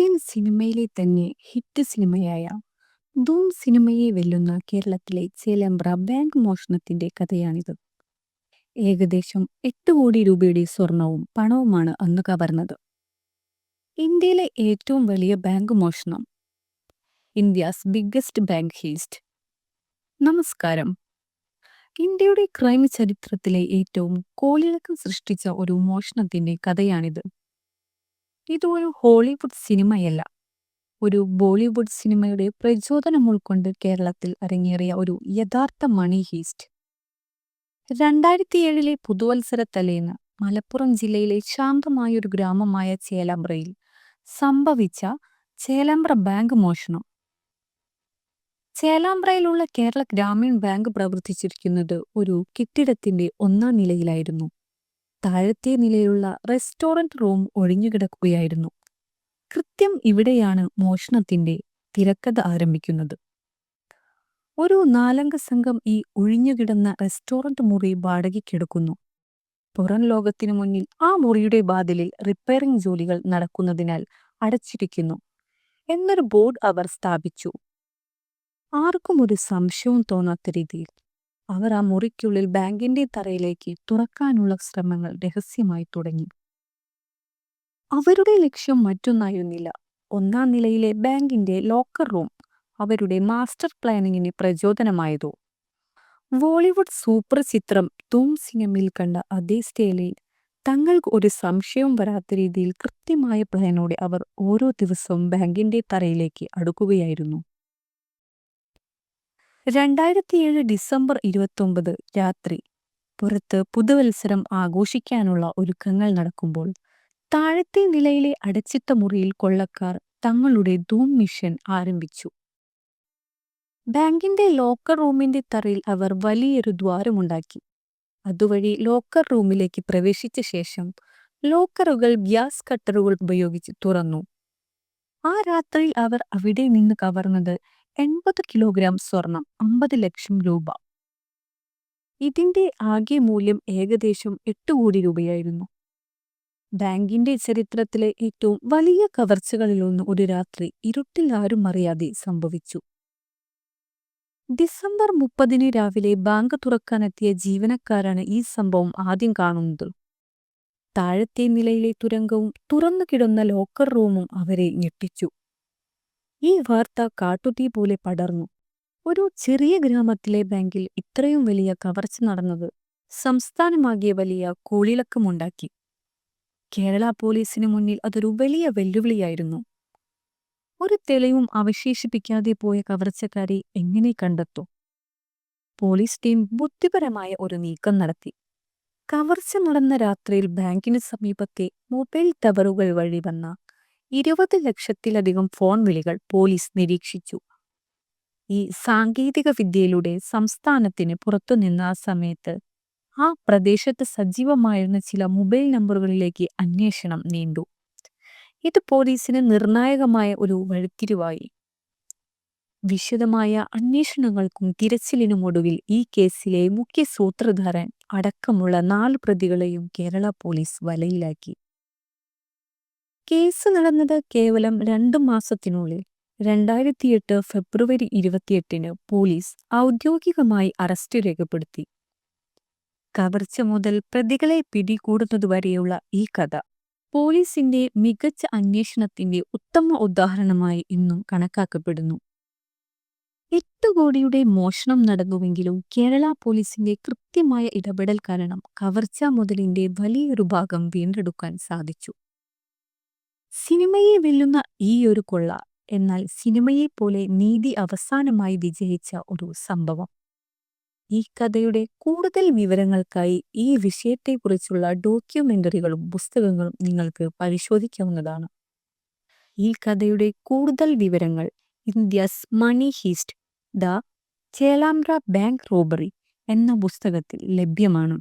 Indian സിനിമയിലെ തന്നെ hit സിനിമയായ Dhoom സിനിമയെ വെല്ലുന്ന കേരളത്തിലെ ചേലമ്പ്ര ബാങ്ക് മോഷണത്തിന്റെ കഥയാണിത്. ഏകദേശം എട്ട് കോടി രൂപയുടെ സ്വർണവും പണവുമാണ് അന്ന് കവർന്നത്. ഇന്ത്യയിലെ ഏറ്റവും വലിയ ബാങ്ക് മോഷണം ഇന്ത്യാസ് ബിഗ്ഗസ്റ്റ് ബാങ്ക് ഹീസ്റ്റ് നമസ്കാരം ഇന്ത്യയുടെ ക്രൈം ചരിത്രത്തിലെ ഏറ്റവും കോളിളക്കം സൃഷ്ടിച്ച ഒരു മോഷണത്തിന്റെ കഥയാണിത്. ഇത് ഒരു ഹോളിവുഡ് സിനിമയല്ല. ഒരു ബോളിവുഡ് സിനിമയുടെ പ്രചോദനം ഉൾക്കൊണ്ട് കേരളത്തിൽ അരങ്ങേറിയ ഒരു യഥാർത്ഥ മണി ഹീസ്റ്റ്. രണ്ടായിരത്തിയേഴിലെ പുതുവത്സര തലേന്ന് മലപ്പുറം ജില്ലയിലെ ശാന്തമായൊരു ഗ്രാമമായ ചേലാമ്പ്രയിൽ സംഭവിച്ച ചേലാമ്പ്ര ബാങ്ക് മോഷണം. ചേലാമ്പ്രയിലുള്ള കേരള ഗ്രാമീൺ ബാങ്ക് പ്രവർത്തിച്ചിരിക്കുന്നത് ഒരു കെട്ടിടത്തിന്റെ ഒന്നാം നിലയിലായിരുന്നു. താഴത്തെ നിലയിലുള്ള റെസ്റ്റോറന്റ് റൂം ഒഴിഞ്ഞുകിടക്കുകയായിരുന്നു. കൃത്യം ഇവിടെയാണ് മോഷണത്തിന്റെ തിരക്കഥ ആരംഭിക്കുന്നത്. ഒരു നാലംഗ സംഘം ഈ ഒഴിഞ്ഞുകിടന്ന റെസ്റ്റോറന്റ് മുറി വാടകയ്ക്കെടുക്കുന്നു. പുറം ലോകത്തിനു മുന്നിൽ ആ മുറിയുടെ ബാതിലിൽ റിപ്പയറിംഗ് ജോലികൾ നടക്കുന്നതിനാൽ അടച്ചിരിക്കുന്നു എന്നൊരു ബോർഡ് അവർ സ്ഥാപിച്ചു. ആർക്കും ഒരു സംശയവും തോന്നാത്ത രീതിയിൽ അവർ ആ മുറിക്കുള്ളിൽ ബാങ്കിന്റെ തറയിലേക്ക് തുറക്കാനുള്ള ശ്രമങ്ങൾ രഹസ്യമായി തുടങ്ങി. അവരുടെ ലക്ഷ്യം മറ്റൊന്നായിരുന്നില്ല. ഒന്നാം നിലയിലെ ബാങ്കിന്റെ ലോക്കർ റൂം അവരുടെ മാസ്റ്റർ പ്ലാനിങ്ങിന് പ്രചോദനമായതോ. ബോളിവുഡ് സൂപ്പർ ചിത്രം തൂം സിനിമയിൽ കണ്ട അതേ സ്റ്റേലിൽ തങ്ങൾക്ക് ഒരു സംശയവും വരാത്ത രീതിയിൽ കൃത്യമായ പ്ലാനോടെ അവർ ഓരോ ദിവസവും ബാങ്കിന്റെ തറയിലേക്ക് അടുക്കുകയായിരുന്നു. രണ്ടായിരത്തിയേഴ് ഡിസംബർ ഇരുപത്തൊമ്പത് രാത്രി പുറത്ത് പുതുവത്സരം ആഘോഷിക്കാനുള്ള ഒരുക്കങ്ങൾ നടക്കുമ്പോൾ താഴത്തെ നിലയിലെ അടച്ചിട്ട മുറിയിൽ കൊള്ളക്കാർ തങ്ങളുടെ ധൂം മിഷൻ ആരംഭിച്ചു. ബാങ്കിന്റെ ലോക്കർ റൂമിന്റെ തറയിൽ അവർ വലിയൊരു ദ്വാരമുണ്ടാക്കി. അതുവഴി ലോക്കർ റൂമിലേക്ക് പ്രവേശിച്ച ശേഷം ലോക്കറുകൾ ഗ്യാസ് കട്ടറുകൾ ഉപയോഗിച്ച് തുറന്നു. ആ രാത്രിയിൽ അവർ അവിടെ നിന്ന് കവർന്നത് എൺപത് കിലോഗ്രാം സ്വർണം അമ്പത് ലക്ഷം രൂപ. ഇതിന്റെ ആകെ മൂല്യം ഏകദേശം എട്ട് കോടി രൂപയായിരുന്നു. ബാങ്കിന്റെ ചരിത്രത്തിലെ ഏറ്റവും വലിയ കവർച്ചകളിലൊന്ന് ഒരു രാത്രി ഇരുട്ടിൽ ആരും അറിയാതെ സംഭവിച്ചു. ഡിസംബർ മുപ്പതിന് രാവിലെ ബാങ്ക് തുറക്കാനെത്തിയ ജീവനക്കാരാണ് ഈ സംഭവം ആദ്യം കാണുന്നത്. താഴത്തെ നിലയിലെ തുരങ്കവും തുറന്നു കിടന്ന ലോക്കർ റൂമും അവരെ ഞെട്ടിച്ചു. ഈ വാർത്ത കാട്ടുതീ പോലെ പടർന്നു. ഒരു ചെറിയ ഗ്രാമത്തിലെ ബാങ്കിൽ ഇത്രയും വലിയ കവർച്ച നടന്നത് സംസ്ഥാനമാകിയ വലിയ കോളിളക്കമുണ്ടാക്കി. കേരള പോലീസിന് മുന്നിൽ അതൊരു വലിയ വെല്ലുവിളിയായിരുന്നു. ഒരു തെളിവും അവശേഷിപ്പിക്കാതെ പോയ കവർച്ചക്കാരെ എങ്ങനെ കണ്ടെത്തും? പോലീസ് ടീം ബുദ്ധിപരമായ ഒരു നീക്കം നടത്തി. കവർച്ച നടന്ന രാത്രിയിൽ ബാങ്കിന് സമീപത്തെ മൊബൈൽ ടവറുകൾ വഴി വന്ന ഇരുപത് ലക്ഷത്തിലധികം ഫോൺ വിളികൾ പോലീസ് നിരീക്ഷിച്ചു. ഈ സാങ്കേതിക വിദ്യയിലൂടെ സംസ്ഥാനത്തിന് പുറത്തുനിന്ന ആ സമയത്ത് ആ പ്രദേശത്ത് സജീവമായിരുന്ന ചില മൊബൈൽ നമ്പറുകളിലേക്ക് അന്വേഷണം നീണ്ടു. ഇത് പോലീസിന് നിർണായകമായ ഒരു വഴിത്തിരിവായി. വിശദമായ അന്വേഷണങ്ങൾക്കും തിരച്ചിലിനും ഒടുവിൽ ഈ കേസിലെ മുഖ്യ സൂത്രധാരൻ അടക്കമുള്ള നാല് പ്രതികളെയും കേരള പോലീസ് വലയിലാക്കി. കേസ് നടന്നത് കേവലം രണ്ടു മാസത്തിനുള്ളിൽ. രണ്ടായിരത്തി എട്ട് ഫെബ്രുവരി ഇരുപത്തിയെട്ടിന് പോലീസ് ഔദ്യോഗികമായി അറസ്റ്റ് രേഖപ്പെടുത്തി. കവർച്ച മുതൽ പ്രതികളെ പിടികൂടുന്നതുവരെയുള്ള ഈ കഥ പോലീസിന്റെ മികച്ച അന്വേഷണത്തിന്റെ ഉത്തമ ഉദാഹരണമായി ഇന്നും കണക്കാക്കപ്പെടുന്നു. എട്ട് കോടിയുടെ മോഷണം നടന്നുവെങ്കിലും കേരള പോലീസിന്റെ കൃത്യമായ ഇടപെടൽ കാരണം കവർച്ച മുതലിന്റെ വലിയൊരു ഭാഗം വീണ്ടെടുക്കാൻ സാധിച്ചു. സിനിമയെ വെല്ലുന്ന ഈ ഒരു കൊള്ള എന്നാൽ സിനിമയെപ്പോലെ നീതി അവസാനമായി വിജയിച്ച ഒരു സംഭവം. ഈ കഥയുടെ കൂടുതൽ വിവരങ്ങൾക്കായി ഈ വിഷയത്തെക്കുറിച്ചുള്ള ഡോക്യുമെന്ററികളും പുസ്തകങ്ങളും നിങ്ങൾക്ക് പരിശോധിക്കാവുന്നതാണ്. ഈ കഥയുടെ കൂടുതൽ വിവരങ്ങൾ India's money heist: the Chelembra bank robbery എന്ന പുസ്തകത്തിൽ ലഭ്യമാണ്.